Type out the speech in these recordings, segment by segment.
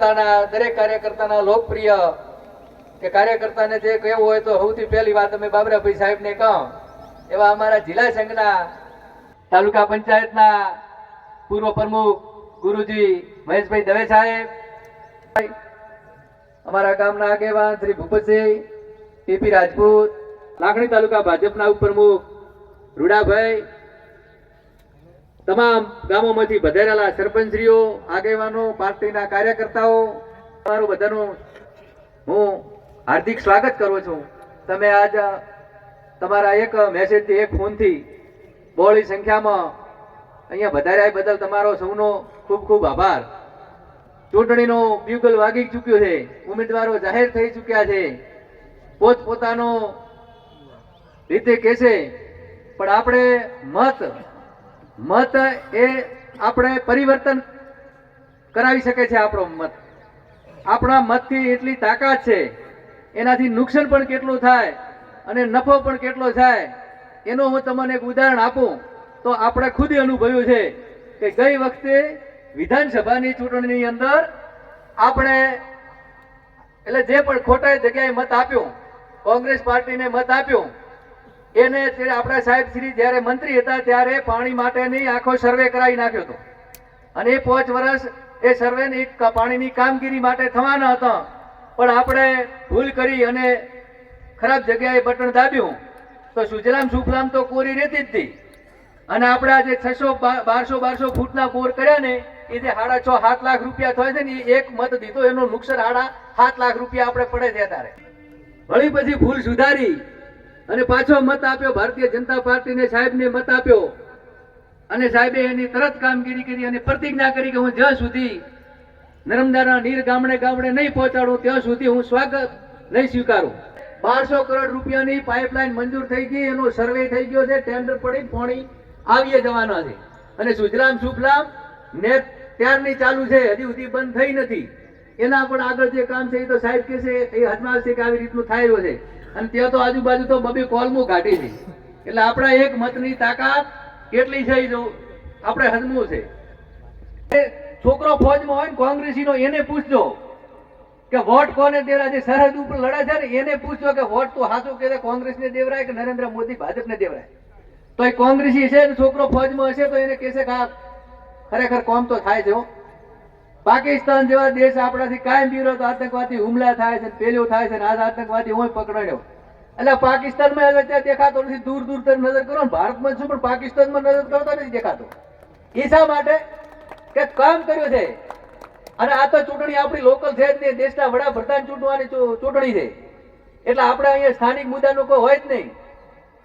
કાર્યકર્તાના, દરેક કાર્યકર્તાના લોકપ્રિય, કે કાર્યકર્તાને જે કહેવું હોય તો સૌથી પહેલી વાત અમે બાબરાભાઈ સાહેબને કહો. એવા અમારા જિલ્લા સંઘના, તાલુકા પંચાયતના પૂર્વ પ્રમુખ ગુરુજી મહેશભાઈ દવે સાહેબ, અમારા ગામના આગેવાન શ્રી ભૂપતસિંહ, પીપી રાજપૂત, લાખણી તાલુકા ભાજપના ઉપપ્રમુખ રૂડાભાઈ તમામ ગામોમાંથી વધારેલા સરપંચશ્રીઓ, આગેવાનો, પાર્ટીના કાર્યકર્તાઓ, તમારું બધાનું હું હાર્દિક સ્વાગત કરું છું. તમે આજ તમારા એક મેસેજથી, એક ફોનથી બહોળી સંખ્યામાં અહીંયા વધાર્યા બદલ તમારો સૌનો ખૂબ ખૂબ આભાર. ચૂંટણીનો બ્યુગલ વાગી ચૂક્યો છે. ઉમેદવારો જાહેર થઈ ચૂક્યા છે. પોત પોતાનો રીતે કહેશે, પણ આપણે મત મત એ આપણે પરિવર્તન કરાવી શકે છે આપણો મત. આપણા મતથી એટલી તાકાત છે, એનાથી નુકસાન પણ કેટલું થાય અને નફો પણ કેટલો થાય, એનું હું તમને એક ઉદાહરણ આપું. તો આપણે ખુદ અનુભવ્યું છે કે ગઈ વખતે વિધાનસભાની ચૂંટણીની અંદર આપણે એટલે જે પણ ખોટા જગ્યાએ મત આપ્યો, કોંગ્રેસ પાર્ટીને મત આપ્યો એને આપણા સાહેબ શ્રી જ્યારે મંત્રી હતા ત્યારે પાણી માટેની આખો સર્વે કરાવી નાખ્યો હતો. અને એ પાંચ વર્ષ એ સર્વેની પાણીની કામગીરી માટે થવાના હતા. પણ આપણે ભૂલ કરી અને ખરાબ જગ્યાએ બટન દાબ્યું. તો સુજલામ સુફલામ તો કોરી રહેતી જ હતી. અને આપણે આજે છસો બારસો બારસો ફૂટના બોર કર્યા ને, એ જે સાડા છ, સાત લાખ રૂપિયા થાય છે ને, એ એક મત દીધો. એનું નુકસાન સાડા સાત લાખ રૂપિયા આપણે પડે છે અત્યારે. વળી પછી ભૂલ સુધારી. અને પાછો મત આપ્યો ભારતીય જનતા પાર્ટીને સાહેબને મત આપ્યો. અને સાહેબે એની તરત કામગીરી કરી અને પ્રતિજ્ઞા કરી કે હું જ્યાં સુધી નર્મદાના નીર ગામડે ગામડે નહીં પહોંચાડું, ત્યાં સુધી હું સ્વાગત નહીં સ્વીકારું. બારસો કરોડ રૂપિયાની પાઇપલાઇન મંજૂર થઈ ગઈ, એનો સર્વે થઈ ગયો છે, ટેન્ડર પડી, પાણી આવીએ જવાના છે. અને સુજલામ સુફલામ નેટ ત્યારની ચાલુ છે, હજી સુધી બંધ થઈ નથી. એના પણ આગળ જે કામ છે એ તો સાહેબ કે છે એ હજમાલ છે કે આવી રીતનું થાય છે. અને ત્યાં તો આજુબાજુ તો બબે કોલમું કાઢી છે. એટલે આપણા એક મતની તાકાત કેટલી છે જો આપણે હજમું છે. છોકરો ફોજમાં હોય ને કોંગ્રેસીનો, એને પૂછજો કે વોટ કોને દેવરા જે સરહદ ઉપર લડે છે ને, એને પૂછજો કે વોટ તો હાચું કે કોંગ્રેસને દેવરાય કે નરેન્દ્ર મોદી ભાજપને દેવરાય? તો એ કોંગ્રેસી છે ને, છોકરો ફોજમાં હશે તો એને કહેશે કે ખરેખર કોમ તો થાય છે હો. પાકિસ્તાન જેવા દેશ આપણાથી કાયમ વિરોધ આતંકવાદી હુમલા થાય છે પેલું થાય છે ને આ આતંકવાદી હું પકડાયો. એટલે પાકિસ્તાનમાં હવે ત્યાં દેખાતો નથી, દૂર દૂર તરફ નજર કરો ભારતમાં શું પણ પાકિસ્તાનમાં નજર કરતો નથી દેખાતો. એ શા માટે? કે કામ કર્યું છે. અને આ તો ચૂંટણી આપણી લોકલ છે જ નહીં, દેશના વડાપ્રધાન ચૂંટવાની ચૂંટણી છે. એટલે આપણે અહીંયા સ્થાનિક મુદ્દાનો કોઈ હોય જ નહીં.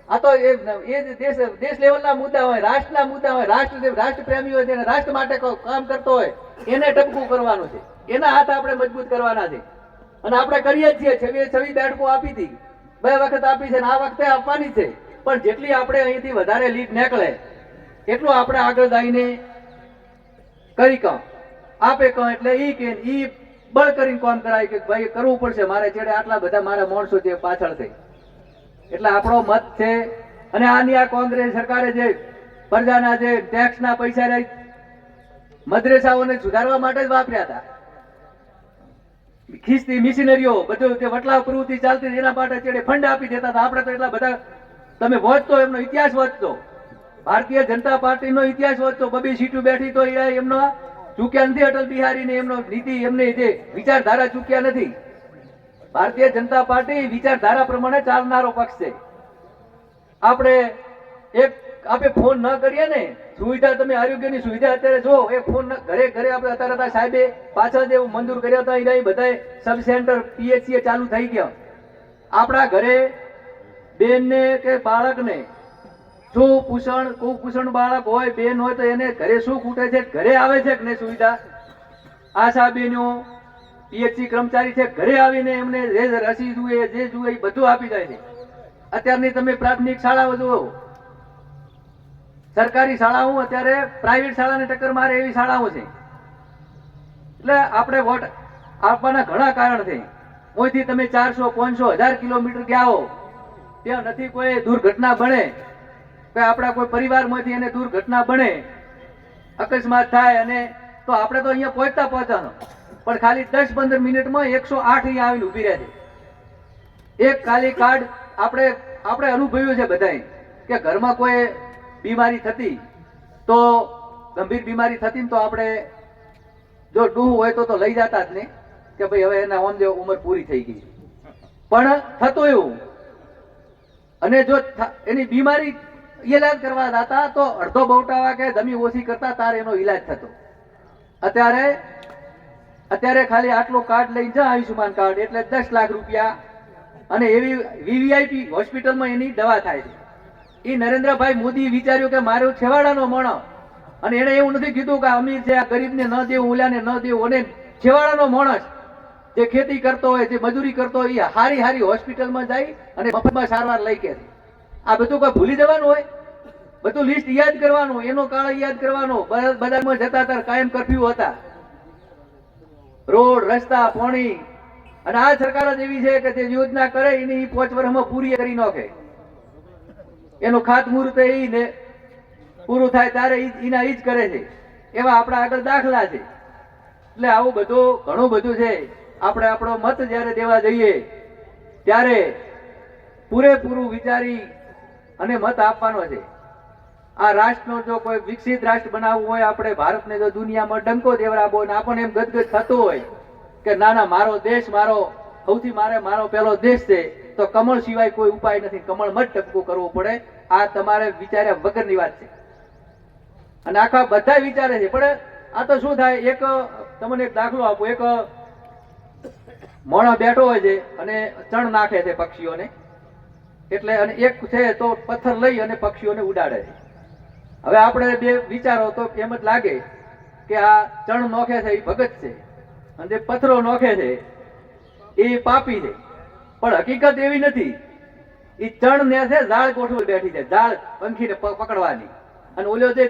આ તો એ એ દેશ દેશ લેવલના મુદ્દા હોય, રાષ્ટ્રના મુદ્દા હોય રાષ્ટ્ર રાષ્ટ્રપ્રેમી રાષ્ટ્ર પ્રેમી હોય તેને રાષ્ટ્ર માટે કામ કરતો હોય, એને ટપકું કરવાનું છે. એના હાથ આપણે મજબૂત કરવાના છે. અને આપણે કરીએ છીએ. છવ્વીસ છવ્વીસ બેઠકો આપી હતી. બે વખત આપી છે ને આ વખતે આપવાની છે. પણ જેટલી આપણે અહીંથી વધારે લીડ નીકળે, એટલું આપણે આગળ જઈને કરી કામ. આપે કહો એટલે ઈ કે, ઈ બળ કરીને કોમ કરાય કે ભાઈ, કરવું પડશે. મારે છેડે આટલા બધા મારા માણસો છે પાછળ છે. એટલે આપણો મત છે. અને આની આ કોંગ્રેસ સરકારે જે પ્રજાના જે ટેક્સના પૈસા રહી મદ્રેસાઓને સુધારવા માટે જ વાપર્યા હતા. ખીચતી મિશનરીઓ બધું તે વટલા પ્રવૃત્તિ ચાલતી એના માટે છેડે ફંડ આપી દેતા હતા. આપણે તો એટલા બધા, તમે વાંચતો એમનો ઇતિહાસ વાંચતો. ભારતીય જનતા પાર્ટીનો ઇતિહાસ વાંચતો. બબી સીટુ બેઠી તો એ એમનો ચૂક્યા નથી અટલ બિહારીને એમનો નીતિ, એમને જે વિચારધારા ચૂક્યા નથી. ભારતીય જનતા પાર્ટી વિચારધારા પ્રમાણે ચાલનારો પક્ષ છે. આપણે એક આપણે ફોન ન કરીએ ને, સુવિધા તમે આરોગ્યની સુવિધા અત્યારે જો, એ ફોન ઘરે ઘરે આપણે અત્યારે હતા સાહેબે પાછળ જે મંજૂર કર્યા હતા, એના બધા સબ સેન્ટર પીએચસી ચાલુ થઈ ગયા. આપણા ઘરે બેનને કે બાળકને શું કુષણ કુપોષણ બાળક હોય, બેન હોય તો એને ઘરે શું ખૂટે છે? ઘરે આવે છે કે નહીં સુવિધા? આશા બેનો પીએચસી કર્મચારી છે, ઘરે આવીને એમને જે રસી જુએ, જે જુએ એ બધું આપી જાય છે. અત્યારની તમે પ્રાથમિક શાળાઓ જુઓ. સરકારી શાળાઓ અત્યારે પ્રાઇવેટ શાળાને ટક્કર મારે એવી શાળાઓ છે. એટલે આપણે વોટ આપવાના ઘણા કારણ છે. કોઈથી તમે ચારસો, પાંચસો, હજાર કિલોમીટર ગયા હો, ત્યાં નથી કોઈ દુર્ઘટના બને. કે આપણા કોઈ પરિવારમાંથી એને દુર્ઘટના બને. અકસ્માત થાય અને તો આપણે તો અહીંયા પહોંચતા પહોંચવાનો પણ ખાલી દસ પંદર મિનિટમાં એકસો આઠ અહીંયા આવીને ઊભી રહે છે. એક ખાલી કાર્ડ આપણે આપણે અનુભવ્યું છે બધાય કે ઘરમાં કોઈ બીમારી થતી તો, ગંભીર બીમારી થતી ને તો આપણે જો ડૂહ હોય તો તો લઈ જતા જ નહીં કે ભાઈ હવે એના ઓન ઉંમર પૂરી થઈ ગઈ પણ થતું એવું. અને જો એની બીમારી ઈલાજ કરવા જતા તો અડધો બહુટાવા કે ધમી ઓછી કરતા તાર એનો ઈલાજ થતો. અત્યારે અત્યારે ખાલી આટલો કાર્ડ લઈ જા આયુષ્યમાન કાર્ડ એટલે દસ લાખ રૂપિયા. અને એવી વીવીઆઈપી હોસ્પિટલમાં એની દવા થાય છે. એ નરેન્દ્રભાઈ મોદી વિચાર્યું કે મારો છેવાડાનો મણો. અને એને એવું નથી કીધું કે અમીર છે, આ ગરીબને ન દેવું, ઓલાને ન દેવું. અને છેવાડાનો માણસ જે ખેતી કરતો હોય, જે મજૂરી કરતો હોય એ હારી હારી હોસ્પિટલમાં જાય અને મફતમાં સારવાર લઈ કે આ બધું કોઈ ભૂલી જવાનું હોય? બધું લિસ્ટ યાદ કરવાનું, એનો કાળ યાદ કરવાનો. બજારમાં જતા તાર કાયમ કરફ્યુ હતા. રોડ, રસ્તા પાણી અને આ સરકાર જ એવી છે કે જે યોજના કરે, એની પોચ વર્ષમાં પૂરી કરી નાખે. એનું ખાતમુહૂર્ત એ ને પૂરું થાય ત્યારે એના ઈ જ કરે છે. એવા આપણા આગળ દાખલા છે. એટલે આવું બધું, ઘણું બધું છે. આપણે આપણો મત જ્યારે દેવા જઈએ, ત્યારે પૂરેપૂરું વિચારી અને મત આપવાનો છે. આ રાષ્ટ્રનો જો કોઈ વિકસિત રાષ્ટ્ર બનાવવું હોય, આપણે ભારતને જો દુનિયામાં ડંકો હોય ને આપણને એમ ગદગદ થતું હોય કે ના ના, મારો દેશ મારો, સૌથી મારે મારો પહેલો દેશ છે, તો કમળ સિવાય કોઈ ઉપાય નથી. કમળમાં જ ટપકું કરવું પડે. આ તમારે વિચાર્યા વગરની વાત છે. અને આખા બધા વિચારે છે. પણ આ તો શું થાય? એક, તમને એક દાખલો આપું. એક મોણો બેઠો હોય છે અને ચણ નાખે છે પક્ષીઓને. એટલે અને એક છે તો પથ્થર લઈ અને પક્ષીઓને ઉડાડે છે. હવે આપણે બે વિચારો તો એમ જ લાગે કે આ ચણ નોખે છે, એ ભગત છે અને જે પથ્થરો નોખે છે, એ પાપી છે. પણ હકીકત એવી નથી. એ ચણ ને છે, ઝાડ ગોઠવી બેઠી છે, ઝાડ પંખીને પકડવાની. અને ઓલો જે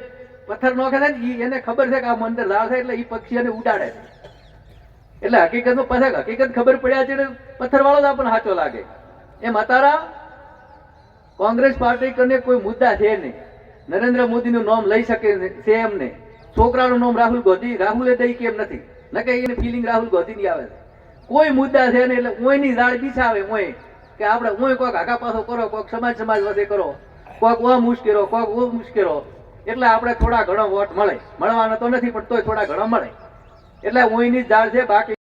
પથ્થર નોખે છે ને એ એને ખબર છે કે આ મંદર ઝાડ છે એટલે એ પક્ષીઓને ઉડાડે છે. એટલે હકીકતમાં પછી હકીકત ખબર પડ્યા છે પથ્થર વાળો જ આપણને સાચો લાગે. એમ અતારા કોંગ્રેસ પાર્ટી કરીને કોઈ મુદ્દા છે નહીં. નરેન્દ્ર મોદીનું નામ લઈ શકે છે એમ નહીં છોકરાનું નામ રાહુલ ગોધી, રાહુલે દઈ કેમ નથી. નકે એને ફિલિંગ રાહુલ ગાંધી ની આવે છે. કોઈ મુદ્દા છે ને એટલે ઓયની જાળ બિછાવે ઓય કે આપણે ઓય કોઈક આગા પાછો કરો, કોક સમાજ સમાજ વચ્ચે કરો, કોક ઓ મુશ્કેરો કોક ઓ મુશ્કેરો એટલે આપણે થોડા ઘણો વોટ મળે. મળવાનો તો નથી, પણ તોય થોડા ઘણો મળે. એટલે ઓયની જ ઝાડ છે, બાકી